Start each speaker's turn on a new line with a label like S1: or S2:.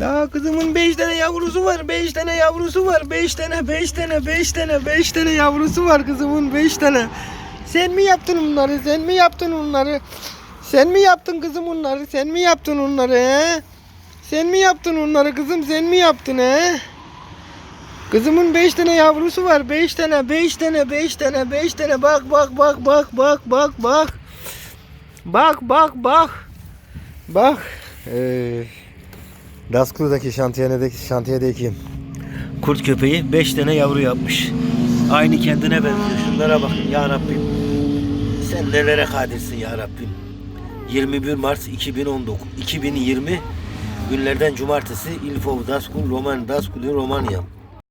S1: Daha kızımın 5 tane yavrusu var. 5 tane yavrusu var. 5 tane, 5 tane, 5 tane, 5 tane yavrusu var kızımın 5 tane. Sen mi yaptın bunları? Sen mi yaptın onları? Sen mi yaptın kızım onları? Sen mi yaptın onları he? Sen mi yaptın onları kızım? Sen mi yaptın he? Kızımın 5 tane yavrusu var. 5 tane, 5 tane, 5 tane, 5 tane. Bak bak bak bak bak bak bak. Bak bak bak. Bak. Ee, Daskulu'daki şantiyedeki şantiyedeki kurt köpeği 5 tane yavru yapmış. Aynı kendine benziyor. Şunlara bakın ya Rabbim. Sen nelere kadirsin ya Rabbim. 21 Mart 2019 2020 günlerden cumartesi Ilfov Daskul Roman Daskulu Romanya.